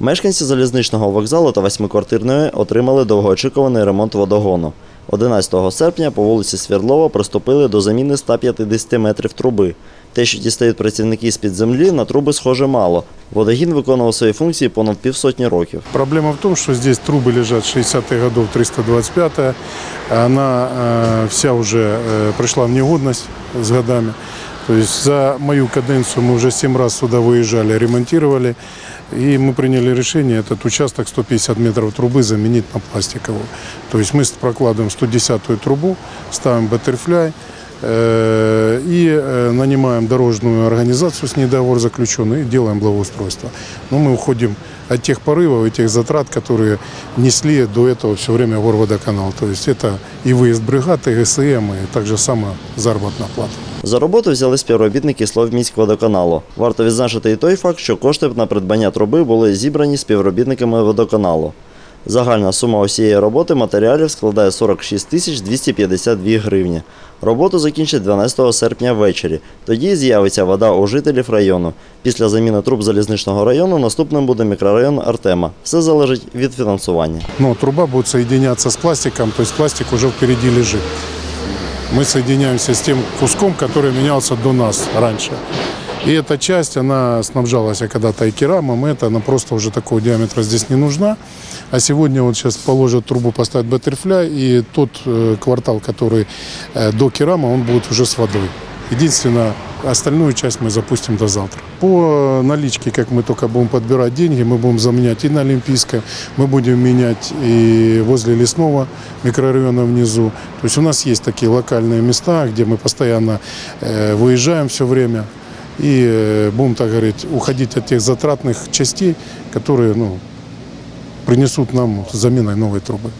Мешканці залізничного вокзалу та восьмиквартирної отримали довгоочікуваний ремонт водогону. 11 серпня по вулиці Свердлова приступили до заміни 150 метрів труби. Те, що дістають працівники з-під землі, на труби схоже мало. Водогін виконував свої функції понад півсотні років. Проблема в том, что здесь трубы лежат 60-х годов 325 Она э, вся уже э, пришла в негодность с годами. То есть за мою каденцию мы уже 7 раз сюда выезжали, ремонтировали. И мы приняли решение этот участок 150 метров трубы заменить на пластиковую. То есть мы прокладываем 110-ю трубу, ставим баттерфляй э, и э, нанимаем дорожную организацию с ней договор заключенный и делаем благоустройство. Но мы уходим от тех порывов и тех затрат, которые несли до этого все время горводоканал. То есть это и выезд бригад, и ГСМ, и также сама заработная плата. За роботу взяли співробітники Словміськводоканалу. Варто відзначити і той факт, що кошти на придбання труби були зібрані співробітниками водоканалу. Загальна сума усієї роботи матеріалів складає 46 тисяч 252 гривні. Роботу закінчать 12 серпня ввечері. Тоді з'явиться вода у жителів району. Після заміни труб залізничного району наступним буде мікрорайон Артема. Все залежить від фінансування. Но труба будет соединяться с пластиком, то есть пластик уже впереди лежит. Мы соединяемся с тем куском, который менялся до нас раньше. И эта часть, она снабжалась когда-то и керамом, это она просто уже такого диаметра здесь не нужна. А сегодня вот сейчас положат трубу, поставят баттерфляй, и тот э, квартал, который э, до керама, он будет уже с водой. Единственное, остальную часть мы запустим до завтра. По наличке, как мы только будем подбирать деньги, мы будем заменять и на Олимпийском, мы будем менять и возле лесного микрорайона внизу. То есть у нас есть такие локальные места, где мы постоянно э, выезжаем все время и э, будем, так говорить, уходить от тех затратных частей, которые ну, принесут нам заменой новой трубы.